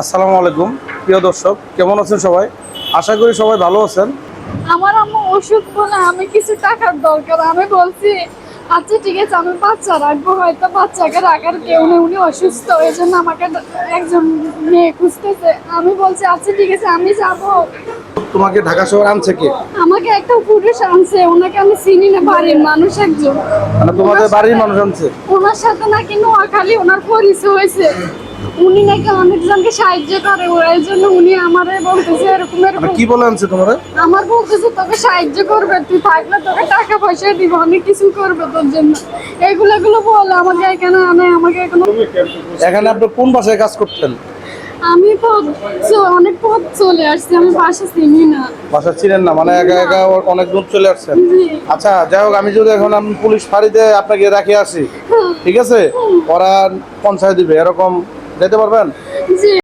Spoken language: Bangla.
আসসালামু আলাইকুম। প্রিয় দর্শক কেমন আছেন সবাই? আশা করি সবাই ভালো আছেন। আমার আম্মু ওষুধ বলে আমি কিছু টাকার দরকার আমি বলছি আচ্ছা ঠিক আছে আমি বাচ্চা রাখব হয়তো বাচ্চাকে রাখার কেউ নেই উনি অসুস্থ এই জন্য আমাকে একজন মেয়ে খুঁজতেছে। আমি বলছি আচ্ছা ঠিক আছে আমি যাব। তোমাকে ঢাকা শহর আনছে কে? আমাকে একটা পুরুষ আনছে ওনাকে আমি চিনি না বাড়ির মানুষ একজন। মানে তোমাদের বাড়ির মানুষ আনছে? ওনার সাথে নাকি নোয়াখালী ওনার পরিচয় হয়েছে। উনি নাকি অনেকজনকে সাহায্য করে ওই জন্য উনি আমারে বলতেছে এরকম এরকম। কি বলে আনছে তোমার? আমার বলতেছে তোকে সাহায্য করবে তুই থাকলে তোকে টাকা পয়সা দিব অনেক কিছু করবে তোর জন্য। এগুলো এগুলো বলে আমাকে এখানে আনে আমাকে এখন এখানে আপনি কোন বাসায় কাজ করতেন? আমি পথ অনেক পথ চলে আসছি আমি বাসা চিনি না। বাসা ছিলেন না মানে একা একা অনেক দূর চলে আসছেন। আচ্ছা যাই হোক আমি যদি এখন আমি পুলিশ ফাঁড়িতে আপনাকে রাখে আসি ঠিক আছে? ওরা পঞ্চায়েত দিবে এরকম যেতে পারবেন?